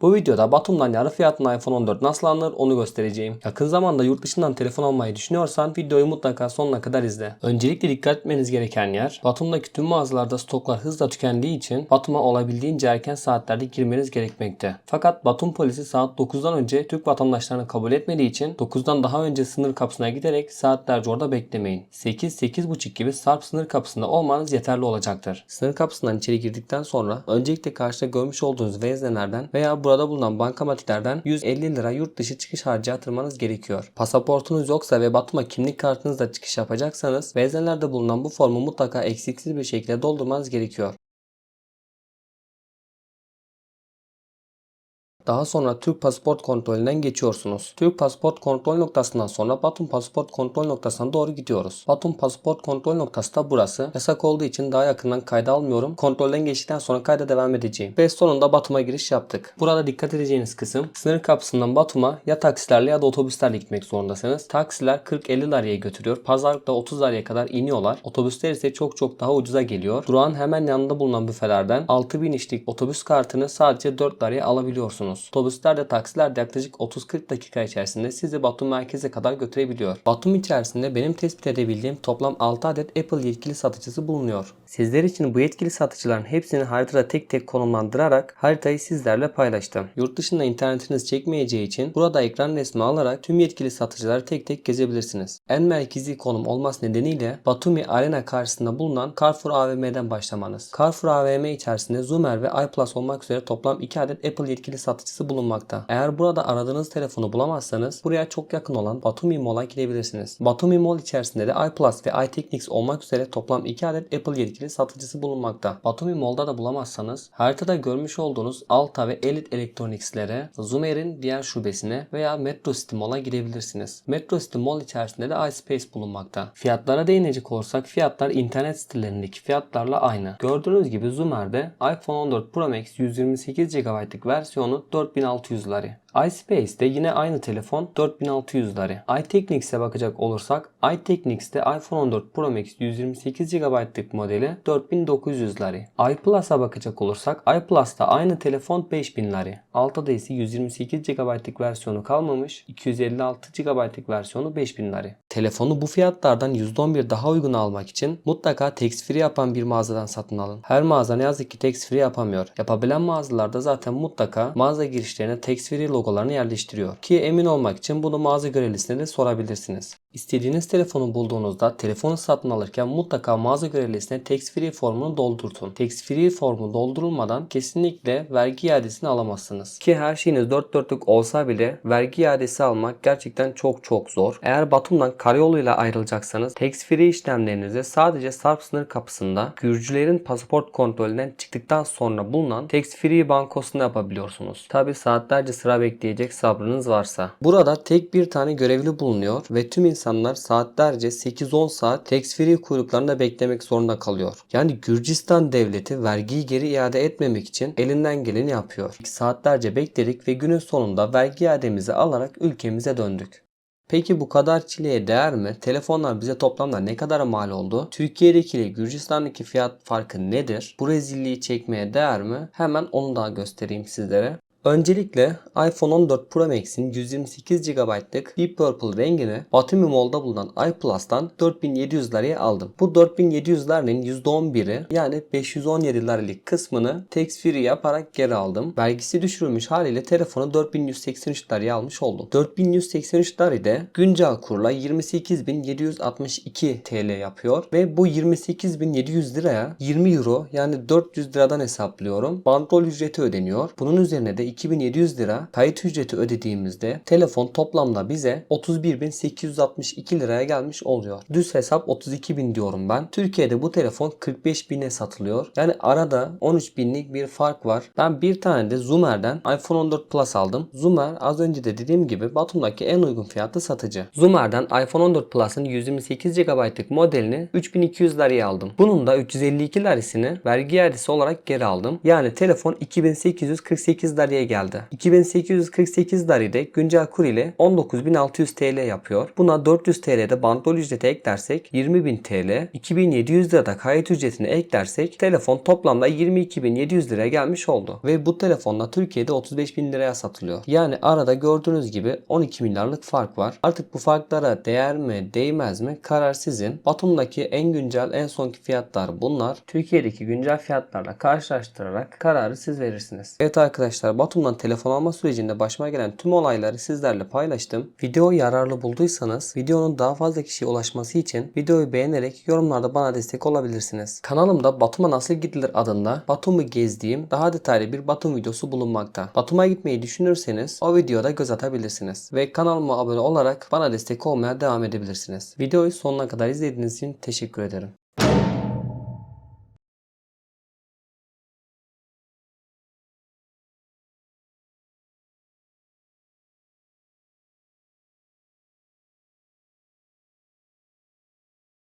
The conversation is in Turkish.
Bu videoda Batum'dan yarı fiyatına iPhone 14 nasıl alınır onu göstereceğim. Yakın zamanda yurt dışından telefon almayı düşünüyorsan videoyu mutlaka sonuna kadar izle. Öncelikle dikkat etmeniz gereken yer Batum'daki tüm mağazalarda stoklar hızla tükendiği için Batum'a olabildiğince erken saatlerde girmeniz gerekmekte. Fakat Batum polisi saat 9'dan önce Türk vatandaşlarını kabul etmediği için 9'dan daha önce sınır kapısına giderek saatlerce orada beklemeyin. 8-8.30 gibi Sarp sınır kapısında olmanız yeterli olacaktır. Sınır kapısından içeri girdikten sonra öncelikle karşıda görmüş olduğunuz veznelerden veya burada bulunan bankamatiklerden 150 lira yurt dışı çıkış harcı yatırmanız gerekiyor. Pasaportunuz yoksa ve Batum'a kimlik kartınızla çıkış yapacaksanız veznelerde bulunan bu formu mutlaka eksiksiz bir şekilde doldurmanız gerekiyor. Daha sonra Türk pasaport kontrolünden geçiyorsunuz. Türk pasaport kontrol noktasından sonra Batum pasaport kontrol noktasına doğru gidiyoruz. Batum pasaport kontrol noktası da burası. Yasak olduğu için daha yakından kayda almıyorum. Kontrolden geçtikten sonra kayda devam edeceğim. Ve sonunda Batum'a giriş yaptık. Burada dikkat edeceğiniz kısım sınır kapısından Batum'a ya taksilerle ya da otobüslerle gitmek zorundasınız. Taksiler 40-50 liraya götürüyor. Pazarlıkta 30 liraya kadar iniyorlar. Otobüsler ise çok çok daha ucuza geliyor. Durağın hemen yanında bulunan büfelerden 6000 işlik otobüs kartını sadece 4 liraya alabiliyorsunuz. Otobüsler de taksiler de yaklaşık 30-40 dakika içerisinde sizi Batum merkeze kadar götürebiliyor. Batum içerisinde benim tespit edebildiğim toplam 6 adet Apple yetkili satıcısı bulunuyor. Sizler için bu yetkili satıcıların hepsini haritada tek tek konumlandırarak haritayı sizlerle paylaştım. Yurt dışında internetiniz çekmeyeceği için burada ekran resmi alarak tüm yetkili satıcıları tek tek gezebilirsiniz. En merkezi konum olması nedeniyle Batumi Arena karşısında bulunan Carrefour AVM'den başlamanız. Carrefour AVM içerisinde Zoomer ve iPlus olmak üzere toplam 2 adet Apple yetkili satıcısı bulunmakta. Eğer burada aradığınız telefonu bulamazsanız buraya çok yakın olan Batumi Mall'a gidebilirsiniz. Batumi Mall içerisinde de iPlus ve iTechnics olmak üzere toplam 2 adet Apple yetkili satıcısı bulunmakta. Batumi Mall'da da bulamazsanız haritada görmüş olduğunuz Alta ve Elite Electronics'lere, Zoomer'in diğer şubesine veya Metro City Mall'a gidebilirsiniz. Metro City Mall içerisinde de iSpace bulunmakta. Fiyatlara değinecek olursak fiyatlar internet sitelerindeki fiyatlarla aynı. Gördüğünüz gibi Zoomer'de iPhone 14 Pro Max 128 GB'lık versiyonu 4600 lira. iSpace'de yine aynı telefon 4600 lira. iTechnics'e bakacak olursak iTechnics'te iPhone 14 Pro Max 128 GB'lık modeli 4900 lira. iPlus'a bakacak olursak iPlus'ta aynı telefon 5000 lira. Altta ise 128 GB'lık versiyonu kalmamış. 256 GB'lık versiyonu 5000 lira. Telefonu bu fiyatlardan %11 daha uygun almak için mutlaka tax free yapan bir mağazadan satın alın. Her mağaza ne yazık ki tax free yapamıyor. Yapabilen mağazalarda zaten mutlaka mağaza girişlerine tax free logolarını yerleştiriyor. Ki emin olmak için bunu mağaza görevlisine de sorabilirsiniz. İstediğiniz telefonu bulduğunuzda telefonu satın alırken mutlaka mağaza görevlisine tax free formunu doldurtun. Tax free formu doldurulmadan kesinlikle vergi iadesini alamazsınız. Ki her şeyiniz dört dörtlük olsa bile vergi iadesi almak gerçekten çok çok zor. Eğer Batum'dan karayoluyla ayrılacaksanız tax free işlemlerinizi sadece Sarp sınır kapısında Gürcülerin pasaport kontrolünden çıktıktan sonra bulunan tax free bankosunda yapabiliyorsunuz. Tabi saatlerce sıra bekleyecek sabrınız varsa. Burada tek bir tane görevli bulunuyor ve tüm insanlar saatlerce 8-10 saat free kuyruklarında beklemek zorunda kalıyor. Yani Gürcistan devleti vergiyi geri iade etmemek için elinden geleni yapıyor. Saatlerce bekledik ve günün sonunda vergi iademizi alarak ülkemize döndük. Peki bu kadar çileye değer mi? Telefonlar bize toplamda ne kadar mal oldu? Türkiye'deki ile Gürcistan'daki fiyat farkı nedir? Bu rezilliği çekmeye değer mi? Hemen onu daha göstereyim sizlere. Öncelikle iPhone 14 Pro Max'in 128 GB'lık Deep Purple rengini Batumi Mall'da bulunan iPlus'tan 4700 liraya aldım. Bu 4700 liranın %11'i yani 517 liralık kısmını tax free yaparak geri aldım. Vergisi düşürülmüş haliyle telefonu 4183 liraya almış oldum. 4183 lira de güncel kurla 28762 TL yapıyor ve bu 28700 liraya 20 euro yani 400 liradan hesaplıyorum. Bandrol ücreti ödeniyor. Bunun üzerine de 2700 lira kayıt ücreti ödediğimizde telefon toplamda bize 31.862 liraya gelmiş oluyor. Düz hesap 32.000 diyorum ben. Türkiye'de bu telefon 45.000'e satılıyor. Yani arada 13.000'lik bir fark var. Ben bir tane de Zoomer'den iPhone 14 Plus aldım. Zoomer az önce de dediğim gibi Batum'daki en uygun fiyatlı satıcı. Zoomer'den iPhone 14 Plus'ın 128 GB'lık modelini 3200 liraya aldım. Bunun da 352 liresini vergi iadesi olarak geri aldım. Yani telefon 2848 liraya TL'ye geldi. 2848 lira ile güncel kur ile 19600 TL yapıyor. Buna 400 TL'de bandrol ücreti eklersek 20000 TL, 2700 lirada kayıt ücretini eklersek telefon toplamda 22700 liraya gelmiş oldu. Ve bu telefonla Türkiye'de 35 bin liraya satılıyor. Yani arada gördüğünüz gibi 12 milyarlık fark var. Artık bu farklara değer mi değmez mi karar sizin. Batum'daki en güncel en sonki fiyatlar bunlar. Türkiye'deki güncel fiyatlarla karşılaştırarak kararı siz verirsiniz. Evet arkadaşlar Batum'dan telefon alma sürecinde başıma gelen tüm olayları sizlerle paylaştım. Videoyu yararlı bulduysanız videonun daha fazla kişiye ulaşması için videoyu beğenerek yorumlarda bana destek olabilirsiniz. Kanalımda Batum'a nasıl gidilir adında Batum'u gezdiğim daha detaylı bir Batum videosu bulunmakta. Batum'a gitmeyi düşünürseniz o videoda göz atabilirsiniz. Ve kanalıma abone olarak bana destek olmaya devam edebilirsiniz. Videoyu sonuna kadar izlediğiniz için teşekkür ederim.